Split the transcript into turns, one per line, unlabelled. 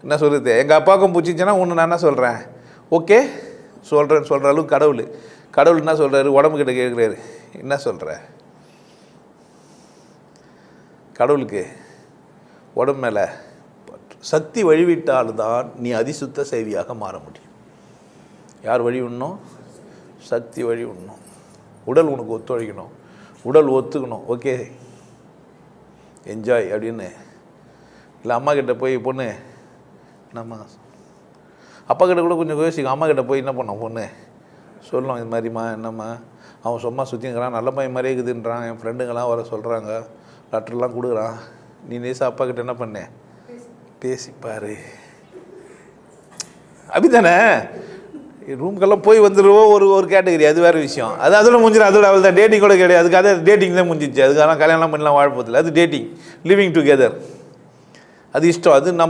என்ன சொல்கிறது எங்கள் அப்பாவுக்கும் பிடிச்சிச்சின்னா ஒன்று நான் என்ன சொல்கிறேன் ஓகே? சொல்கிறேன்னு சொல்கிற அளவுக்கு கடவுள். கடவுள் என்ன சொல்கிறாரு உடம்பு கிட்ட கேட்குறாரு. என்ன சொல்கிற கடவுளுக்கு உடம்பு மேலே சக்தி சக்தி வழிவிட்டால்தான் நீ அதிசுத்த செய்தியாக மாற முடியும். யார் வழி உண்ணும்? சக்தி வழி உண்ணும். உடல் உனக்கு ஒத்துழைக்கணும். உடல் ஒத்துக்கணும். ஓகே? என்ஜாய் அப்படின்னு. இல்லை அம்மா கிட்ட போய் பொண்ணு நம்ம அப்பா கிட்ட கூட கொஞ்சம் யோசிக்கும் அம்மா கிட்ட போய் என்ன பண்ணோம் பொண்ணு? சொல்லணும் இது மாதிரிம்மா என்னம்மா? அவன் சும்மா சுற்றிங்கிறான் நல்ல பையன் மாதிரியே இருக்குதுன்றான். என் ஃப்ரெண்டுங்கெல்லாம் வர சொல்கிறாங்க லெட்டர்லாம் கொடுக்குறான். நீ நேசா அப்பா கிட்ட என்ன பண்ணேன் பேசிப்பாரு அப்படித்தானே? ரூம்க்கெல்லாம் போய் வந்துடுவோம் ஒரு ஒரு கேட்டகரி அது வேறு விஷயம். அது அதோட முடிஞ்சிடும் அதோட அவள் தான் டேட்டிங் கூட கிடையாது. அதுக்கு டேட்டிங் தான் முடிஞ்சிச்சு. அதுக்காக கல்யாணம் பண்ணலாம் வாழப்போதில்லை அது டேட்டிங் லிவிங் டுகெதர் அது இஷ்டம். அது நம்ம